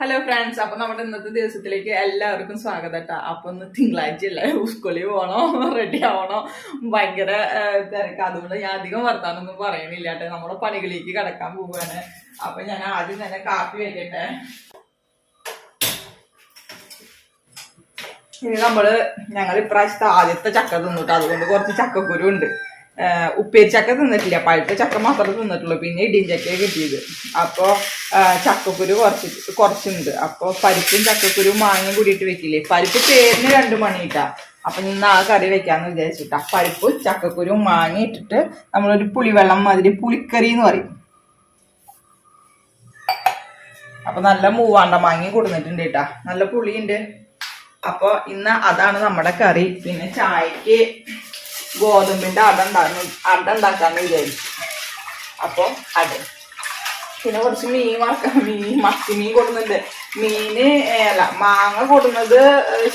Hello friends അപ്പൊ നമ്മുടെ ഇന്നത്തെ ദിവസത്തിലേക്ക് എല്ലാവർക്കും സ്വാഗതം കേട്ടോ. അപ്പൊ ഇന്ന് തിങ്കളാഴ്ച അല്ലേ? സ്കൂളിൽ പോകണോ റെഡി ആവണോ? ഭയങ്കര തിരക്ക്. അതുകൊണ്ട് ഞാൻ അധികം വർത്താനൊന്നും പറയണില്ല കേട്ടോ. നമ്മുടെ പണികളിലേക്ക് കിടക്കാൻ പോവുകയാണ് അപ്പൊ ഞാൻ ആദ്യം തന്നെ കാപ്പി വെക്കട്ടെ. ഇനി നമ്മൾ ഞങ്ങൾ ഇപ്രാവശ്യത്തെ ആദ്യത്തെ ചക്ക തിന്നിട്ട് അതുകൊണ്ട് കുറച്ച് ചക്കക്കുരു ഉണ്ട്. ഉപ്പേരി ചക്ക തിന്നിട്ടില്ല. പഴുത്ത ചക്ക മാത്രമേ തിന്നിട്ടുള്ളൂ. പിന്നെ ഇടിയും ചക്കയെ കിട്ടിയത് അപ്പോൾ ചക്കക്കുരു കുറച്ച് കുറച്ചുണ്ട്. അപ്പോൾ പരിപ്പും ചക്കക്കുരു മാങ്ങയും കൂടിയിട്ട് വെക്കില്ലേ? പരിപ്പ് പേരിന് രണ്ട് മണിയിട്ടാ. അപ്പം ഇന്ന് ആ കറി വെക്കാമെന്ന് വിചാരിച്ചിട്ടാ. പരിപ്പും ചക്കക്കുരു മാങ്ങ ഇട്ടിട്ട് നമ്മളൊരു പുളിവെള്ളം മാതിരി പുളിക്കറി എന്ന് പറയും. അപ്പം നല്ല മൂവാണ്ട മാങ്ങയും കൊടുത്തിട്ടുണ്ട് കേട്ടാ. നല്ല പുളിയുണ്ട്. അപ്പോൾ ഇന്ന് അതാണ് നമ്മുടെ കറി. പിന്നെ ചായക്ക് ഗോതമ്പിന്റെ അട ഉണ്ടാകുന്നു അട ഉണ്ടാക്കാന്ന് വിചാരിച്ചു. അപ്പൊ അട. പിന്നെ കുറച്ച് മീൻ വറക്കാം മീൻ മത്തി മീൻ കൊടുക്കുന്നുണ്ട്. മീന് അല്ല മാങ്ങ കൊടുക്കുന്നത്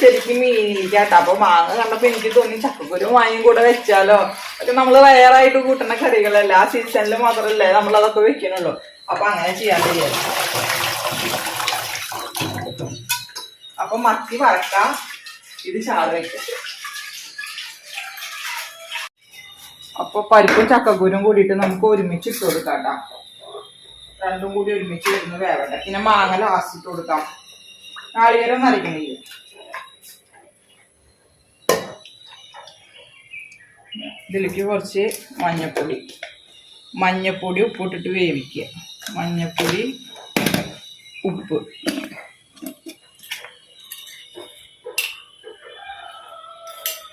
ശരിക്കും മീനിലേക്കാട്ടോ. അപ്പൊ മാങ്ങ കണ്ടപ്പോ എനിക്ക് തോന്നി ചക്കക്കുരു മാങ്ങയും കൂടെ വെച്ചാലോ? ഒക്കെ നമ്മൾ റയറായിട്ട് കൂട്ടുന്ന കറികളല്ല. ആ സീസണിൽ മാത്രല്ലേ നമ്മൾ അതൊക്കെ വെക്കണുള്ളൂ. അപ്പൊ അങ്ങനെ ചെയ്യാൻ വിചാരിച്ചു അപ്പൊ മത്തി വറക്കാം. ഇത് ചാറ് വെക്കാം. അപ്പൊ പരിപ്പും ചക്കക്കുരും കൂടിയിട്ട് നമുക്ക് ഒരുമിച്ച് ഇട്ട് കൊടുക്കാം കേട്ടോ രണ്ടും കൂടി ഒരുമിച്ച് വരുന്ന വേറെ പിന്നെ മാങ്ങ ലാസ്റ്റ് ഇട്ട് കൊടുക്കാം. നാളികേരം നിറയ്ക്കുന്നില്ല ഇതിലേക്ക് കുറച്ച് മഞ്ഞപ്പൊടി. മഞ്ഞപ്പൊടി ഉപ്പിട്ടിട്ട് വേവിക്കുക. മഞ്ഞപ്പൊടി ഉപ്പ്.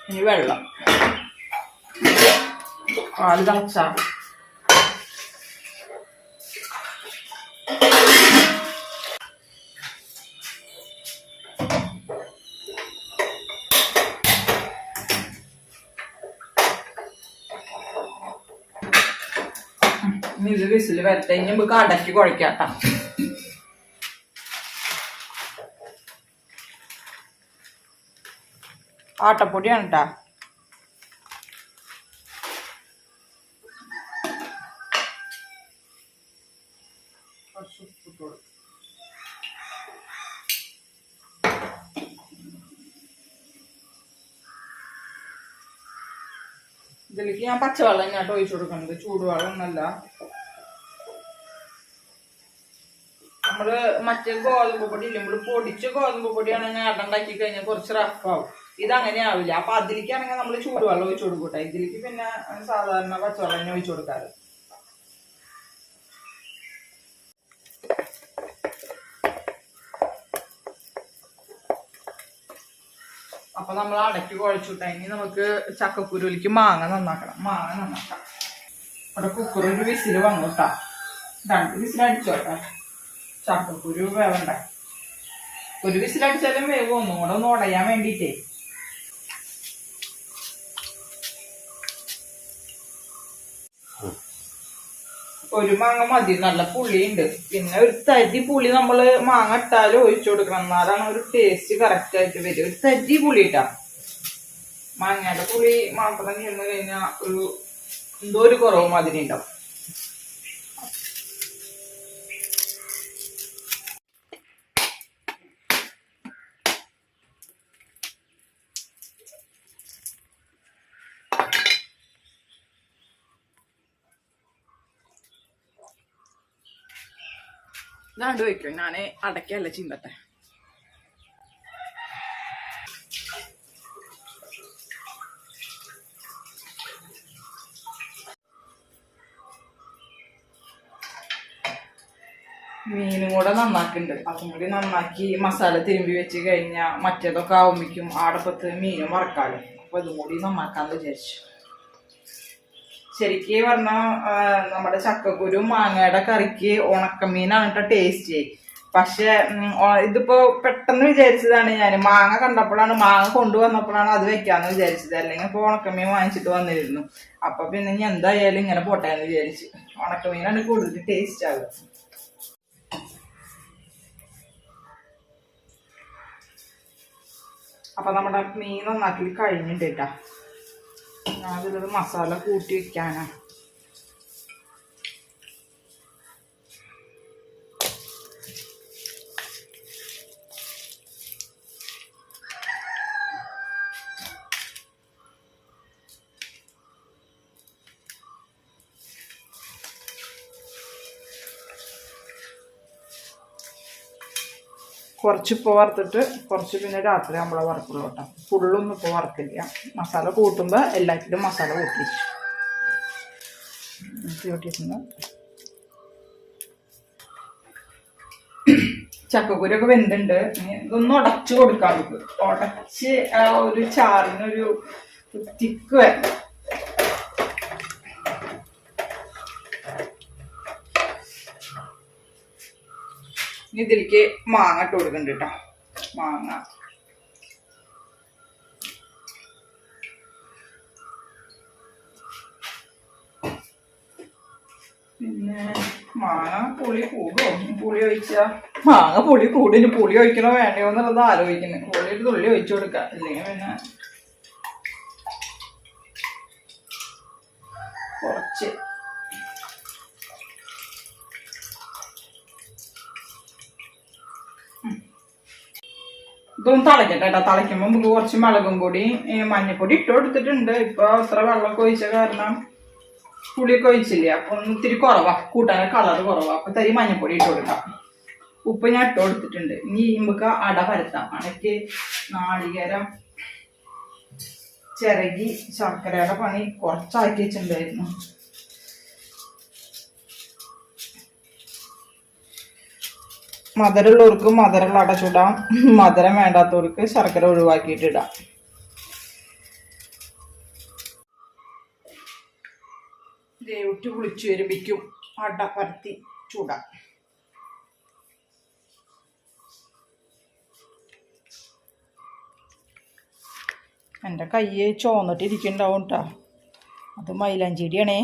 ഇനി വെള്ളം. പാൽ തിളച്ച ഇത് വിസിൽ വരട്ടെ. ഇനി നമുക്ക് അടക്കി കുഴക്കാട്ടാ. ആട്ടപ്പൊടിയാണ് കേട്ടാ ഇതിലേക്ക് ഞാൻ പച്ചവെള്ളം ഞാൻ ഒഴിച്ചു കൊടുക്കുന്നത് ചൂടുവെള്ളം ഒന്നല്ല. നമ്മൾ മറ്റേ ഗോതമ്പ് പൊടി ഇല്ല? നമ്മൾ പൊടിച്ച ഗോതമ്പ് പൊടിയാണെങ്കിൽ അടണ്ടാക്കി കഴിഞ്ഞാൽ കുറച്ച് റഫാവും ഇത് അങ്ങനെ ആവില്ല. അപ്പൊ അതിലേക്കാണെങ്കിൽ നമ്മൾ ചൂടുവെള്ളം ഒഴിച്ചു കൊടുക്കൂട്ടെ ഇതിലേക്ക് പിന്നെ സാധാരണ പച്ചവെള്ളം ഒഴിച്ചു കൊടുക്കാറ്. അപ്പൊ നമ്മൾ അടക്കി കുഴച്ചുവിട്ട ഇനി നമുക്ക് ചക്കക്കുരുവിലേക്ക് മാങ്ങ നന്നാക്കണം. മാങ്ങ നന്നാക്കാം. അവിടെ കുക്കറൊരു വിസിൽ വന്നു കേട്ടാ രണ്ട് വിസിലടിച്ചോട്ടെ ചക്കക്കുരു വേവണ്ട? ഒരു വിസിലടിച്ചാലും വേവ്. ഒന്നും കൂടെ ഒന്ന് ഉടയാൻ വേണ്ടിട്ടേ ഒരു മാങ്ങ മതി നല്ല പുളിയുണ്ട്. പിന്നെ ഒരു തരി പുളി നമ്മൾ മാങ്ങ ഇട്ടാലും ഒഴിച്ചു കൊടുക്കണം. എന്നാലാണ് ഒരു ടേസ്റ്റ് കറക്റ്റ് ആയിട്ട് വരും ഒരു തരി പുളി ഇട്ടാ മാങ്ങയുടെ പുളി മാത്രം ചെന്ന് കഴിഞ്ഞാൽ ഒരു എന്തോ ഒരു കുറവ് മാതിരി ഉണ്ടാവും. ഇതാണ്ട് വയ്ക്കും ഞാൻ അടയ്ക്കല്ല ചിന്തട്ടെ മീനും കൂടെ നന്നാക്കുന്നുണ്ട് അതും കൂടി നന്നാക്കി മസാല തിരുമ്പി വെച്ച് കഴിഞ്ഞാൽ മറ്റേതൊക്കെ ആവുമ്പോഴേക്കും ആടപ്പത്ത് മീനും വറക്കാലും. അപ്പൊ ഇതും കൂടി നന്നാക്കാന്ന് വിചാരിച്ചു. ശരിക്ക് പറഞ്ഞ നമ്മുടെ ചക്കക്കുരു മാങ്ങയുടെ കറിക്ക് ഉണക്കമീനാണ് കേട്ടോ ടേസ്റ്റ് പക്ഷെ ഇതിപ്പോ പെട്ടെന്ന് വിചാരിച്ചതാണ് ഞാൻ മാങ്ങ കണ്ടപ്പോഴാണ് മാങ്ങ കൊണ്ടുവന്നപ്പോഴാണ് അത് വെക്കാന്ന് വിചാരിച്ചത്. അല്ലെങ്കിൽ ഇപ്പൊ ഉണക്കമീൻ വാങ്ങിച്ചിട്ട് വന്നിരുന്നു. അപ്പൊ പിന്നെ ഞാൻ എന്തായാലും ഇങ്ങനെ പോട്ടെ എന്ന് വിചാരിച്ചു. ഉണക്കമീനാണ് കൂടുതൽ ടേസ്റ്റ് ആകുക അപ്പൊ നമ്മുടെ മീൻ നന്നാക്കി കഴിഞ്ഞിട്ട് കേട്ടാ അതിലൊരു മസാല കൂട്ടി വെക്കാനാ. കുറച്ച് ഇപ്പം വറുത്തിട്ട് കുറച്ച് പിന്നെ രാത്രി നമ്മളെ വറുക്കുള്ളൂ കേട്ടോ. ഫുള്ളൊന്നും ഇപ്പോൾ വറുക്കില്ല. മസാല കൂട്ടുമ്പോൾ എല്ലാത്തിലും മസാല കൂട്ടി കൂട്ടിയിട്ടുണ്ട്. ചക്കക്കുരൊക്കെ വെന്തുണ്ട്. ഇതൊന്ന് ഉടച്ചു കൊടുക്കാം നമുക്ക്. ഉടച്ച് ആ ഒരു ചാറിനൊരു തിക്ക് വരണം. ഇതിലേക്ക് മാങ്ങ ഇട്ട് കൊടുക്കുന്നുണ്ട് കേട്ടോ മാങ്ങ. പിന്നെ മാങ്ങ പുളി കൂടുമോ പുളി ഒഴിച്ച? മാങ്ങ പുളി കൂടിന് പുളി ഒഴിക്കണോ വേണ്ടയോ എന്നുള്ളത് ആലോചിക്കുന്നത് പുളി ഒരു തുള്ളി ഒഴിച്ചു കൊടുക്കാം. ഇല്ലെങ്കിൽ പിന്നെ കുറച്ച് ഇതൊന്ന് തളയ്ക്കട്ടെ കേട്ടോ തളയ്ക്കുമ്പോൾ കുറച്ച് മുളകും ഏ, മഞ്ഞപ്പൊടി ഇട്ട് കൊടുത്തിട്ടുണ്ട്. ഇപ്പൊ അത്ര വെള്ളമൊക്കെ ഒഴിച്ച കാരണം പുളി ഒഴിച്ചില്ലേ? അപ്പൊ ഒന്ന് ഇത്തിരി കുറവാ. കൂട്ടാൻ കളർ കുറവാ. അപ്പൊ തരി മഞ്ഞപ്പൊടി ഇട്ട് കൊടുക്കാം. ഉപ്പ് ഞാൻ ഇട്ട് കൊടുത്തിട്ടുണ്ട്. ഇനി നമുക്ക് അട പരത്താം. അടയ്ക്ക് നാളികേരം ചിരകി ശർക്കരയുടെ പണി കുറച്ചാക്കി വെച്ചിട്ടുണ്ടായിരുന്നു. മധുരമുള്ളവർക്ക് മധുരമുള്ള അടച്ചിടാം ചൂടാം. മധുരം വേണ്ടാത്തവർക്ക് ശർക്കര ഒഴിവാക്കിയിട്ട് ഇടാം ദേവിട്ട് വിളിച്ചു വരുമ്പിക്കും. അട പരത്തി ചൂടാം. എന്റെ കയ്യെ ചോന്നിട്ടിരിക്കുന്നുണ്ടാവും കേട്ടോ. അത് മൈലാഞ്ചിടിയാണേ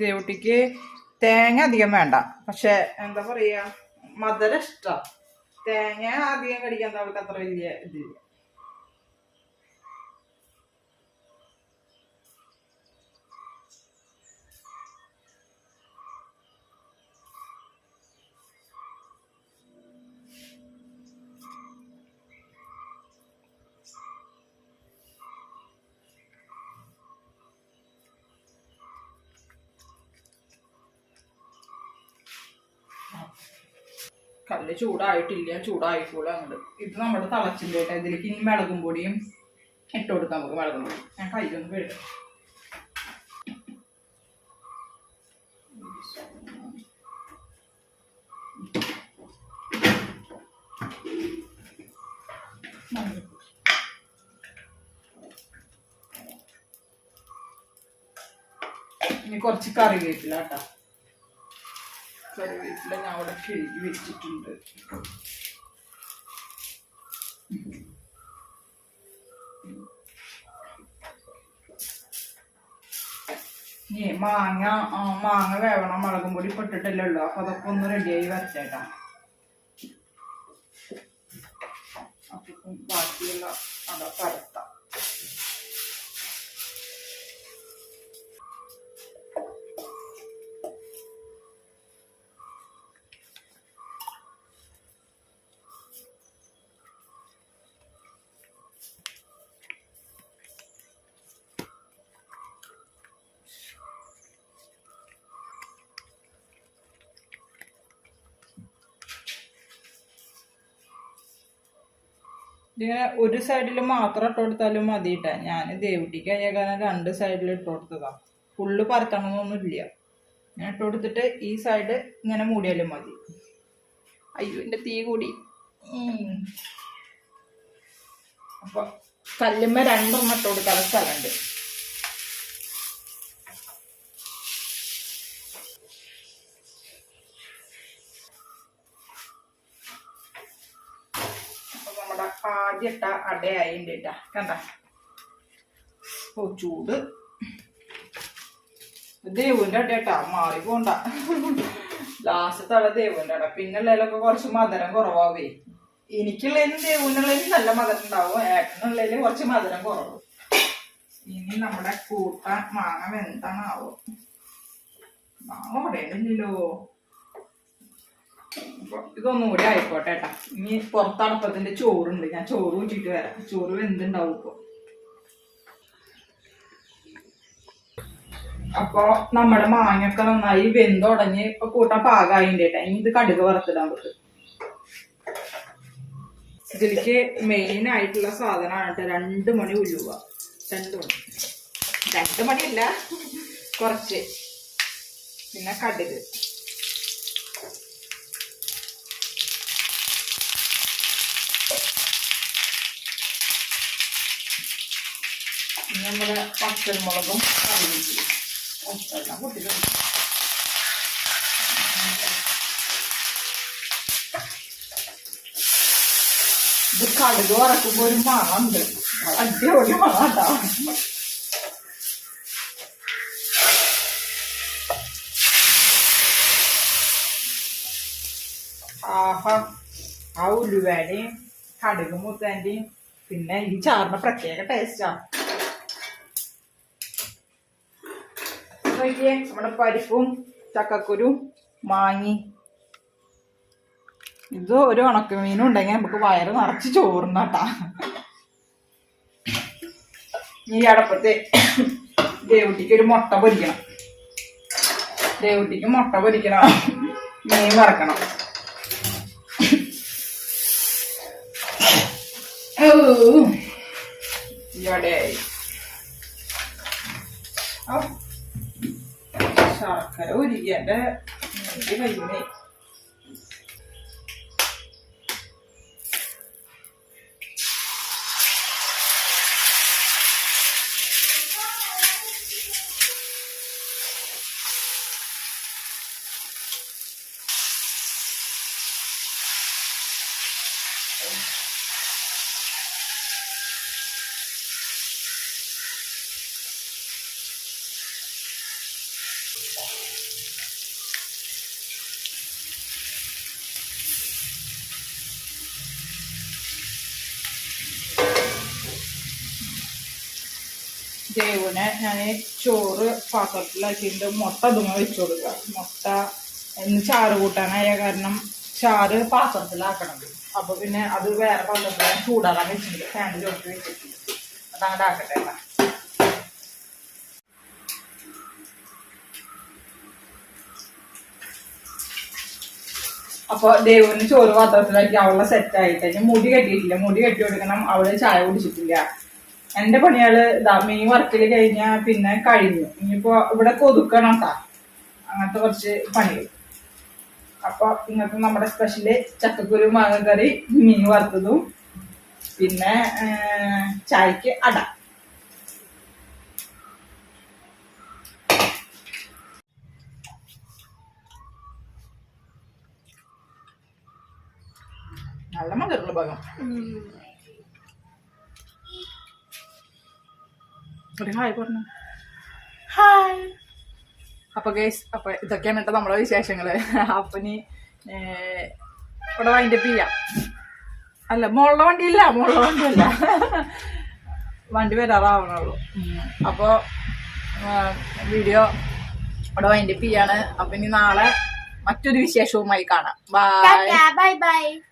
ദേവുട്ടിക്ക് തേങ്ങ അധികം വേണ്ട. പക്ഷെ എന്താ പറയാ മധുരം ഇഷ്ടം. തേങ്ങ അധികം കടിക്കാൻ അവൾക്ക് അത്ര വലിയ ഇതില്ല. കല്ല് ചൂടായിട്ടില്ല ചൂടായിക്കോളൂ അങ്ങോട്ട് ഇത് നമ്മുടെ തളച്ചിന്റെ കേട്ടോ. ഇതിലേക്ക് ഇനി മിളകും പൊടിയും ഇട്ട് കൊടുക്കാം നമുക്ക് മിളകും പൊടി ഞാൻ കയ്യിലൊന്ന് വീഴും ഇനി കുറച്ച് കറിവേപ്പില കേട്ടോ. കറിവേപ്പില ഞാൻ അവിടെ കഴുകി വെച്ചിട്ടുണ്ട്. ഇനി മാങ്ങ മാങ്ങ വേവണം മുളകും പൊടി പൊട്ടിട്ടല്ലേ ഉള്ളൂ. അപ്പൊ അതൊക്കെ ഒന്ന് റെഡിയായി വരച്ചേട്ടാ അപ്പം ബാക്കിയുള്ള അട പരത്താം ഇതിങ്ങനെ ഒരു സൈഡിൽ മാത്രം ഇട്ട് കൊടുത്താലും മതി ഇട്ടാ ഞാൻ ദേവുട്ടിക്ക് കാരണം രണ്ട് സൈഡിൽ ഇട്ട് കൊടുത്തതാ. ഫുള്ള് പരത്തണമെന്നൊന്നുമില്ല ഞാൻ ഇട്ട് കൊടുത്തിട്ട് ഈ സൈഡ് ഇങ്ങനെ മൂടിയാലും മതി. അയ്യോ എന്റെ തീ കൂടി. അപ്പോൾ അപ്പൊ കല്ലുമ്മ രണ്ടെണ്ണം ഇട്ട് കൊടുക്കാനുള്ള സ്ഥലമുണ്ട്. ഇട്ട അടയായിണ്ട് ഇട്ടാ കണ്ട? ഓ ചൂട്. ദേവുവിന്റെ അട കേട്ടാ മാറി പോണ്ട. ലാസ്റ്റത്തെ തല ദേവുവിന്റെ അട. പിന്നുള്ളതിലൊക്കെ കുറച്ച് മധുരം കുറവാവേ. എനിക്കുള്ളതിനും ദേവുവിനുള്ളതിനും നല്ല മധുരം ഉണ്ടാവും. ഏട്ടനുള്ളതിന് കുറച്ച് മധുരം കുറവ്. ഇനി നമ്മുടെ കൂട്ടാൻ മാങ്ങ വെന്താണാവോ? മാങ്ങ ഉടയണില്ലല്ലോ ഇതൊന്നും കൂടി ആയിക്കോട്ടെ ഏട്ടാ ഇനി പുറത്തടപ്പത്തിന്റെ ചോറുണ്ട്. ഞാൻ ചോറ് കൂട്ടിട്ട് വരാം. ചോറ് എന്തുണ്ടാവും ഇപ്പൊ. അപ്പൊ നമ്മുടെ മാങ്ങൊക്കെ നന്നായി വെന്തുടഞ്ഞ് ഇപ്പൊ കൂട്ടാൻ പാകായിണ്ട് ഇനി ഇത് കടുക് വറുത്തിടാൻ പറ്റും. ഇതിലേക്ക് മെയിൻ ആയിട്ടുള്ള സാധനമാണ് കേട്ടോ. രണ്ട് മണി ഉള്ളുക രണ്ടു മണി. രണ്ട് മണിയല്ല. കുറച്ച്. പിന്നെ കടുക്. നമ്മുടെ പച്ചമുളകും കറിവേപ്പിലും എല്ലാം കൂട്ടിയിട്ടുണ്ട്. ഇത് കടുക് വറക്കുമ്പോ ഒരു മണമുണ്ട്. അടിപൊളി മണം കേട്ടോ ആഹാ ആ ഉലുവേടയും കടുക് മുത്തേന്റെയും പിന്നെ ഈ ചാറിന് പ്രത്യേക ടേസ്റ്റാ നോക്കിയേ നമ്മുടെ പരിപ്പും ചക്കക്കുരു മാങ്ങി. ഇത് ഒരു ഉണക്കമീനും ഉണ്ടെങ്കിൽ നമുക്ക് വയറ് നിറച്ച് ചോറുണ്ടാട്ടാ ഈ അടപ്പത്തെ ദേവുട്ടിക്ക് ഒരു മുട്ട പൊരിക്കണം. ദേവുട്ടിക്ക് മുട്ട പൊരിക്കണം. മീൻ വറക്കണം. ഓ, ഇവിടെയായി ഔ, ശർക്കര ഉരുകിയന്റെ കയ്യുന്നേ ദേവുനെ ഞാൻ ചോറ് പാത്രത്തിലാക്കിയിട്ട് മുട്ട അതുമ വെച്ച് കൊടുക്കുക. മുട്ട എന്ന് ചാറ് കൂട്ടാനായ കാരണം ചാറ് പാത്രത്തിലാക്കണം അപ്പൊ പിന്നെ അത് വേറെ പാത്രത്തിൽ ചൂടാറാൻ വെച്ചിട്ടുണ്ട്. ഫാനിൽ ചോട്ട് വെച്ചിട്ടുണ്ട്. അതങ്ങോട്ട് അപ്പൊ ദേവുവിന് ചോറ് പാത്രത്തിലാക്കി അവളെ സെറ്റ് ആയിട്ട് ഇനി മുടി കെട്ടിയിട്ടില്ല. മുടി കെട്ടി കൊടുക്കണം. അവൾ ചായ കുടിച്ചിട്ടില്ല. എന്റെ പണിയാൾ മീൻ വർക്കിൽ കഴിഞ്ഞാ പിന്നെ കഴിഞ്ഞു. ഇനിയിപ്പോ ഇവിടെ കൊതുക്കണം കേട്ടാ അങ്ങനത്തെ കുറച്ച് പണികൾ അപ്പൊ ഇന്നത്തെ നമ്മുടെ സ്പെഷ്യൽ ചക്കക്കുരു മാങ്ങ കറി മീൻ വറുത്തതും പിന്നെ ചായക്ക് അട. ഭാഗം. ഒരു ഹായ് പറഞ്ഞു. ഹായ്. അപ്പൊ ഗൈസ് അപ്പൊ ഇതൊക്കെയാണ് കേട്ടോ നമ്മളെ വിശേഷങ്ങൾ. അപ്പൊ ഇനി ഇവിടെ വൈൻഡപ്പ് ചെയ്യാം. അല്ല മുള്ള വണ്ടി ഇല്ല മുള്ള വണ്ടി വരാറാവണുള്ളൂ. ഉം. അപ്പൊ വീഡിയോ ഇവിടെ വൈൻഡപ്പ് ചെയ്യാണ്. അപ്പൊ ഇനി നാളെ മറ്റൊരു വിശേഷവുമായി കാണാം. Bye bye bye.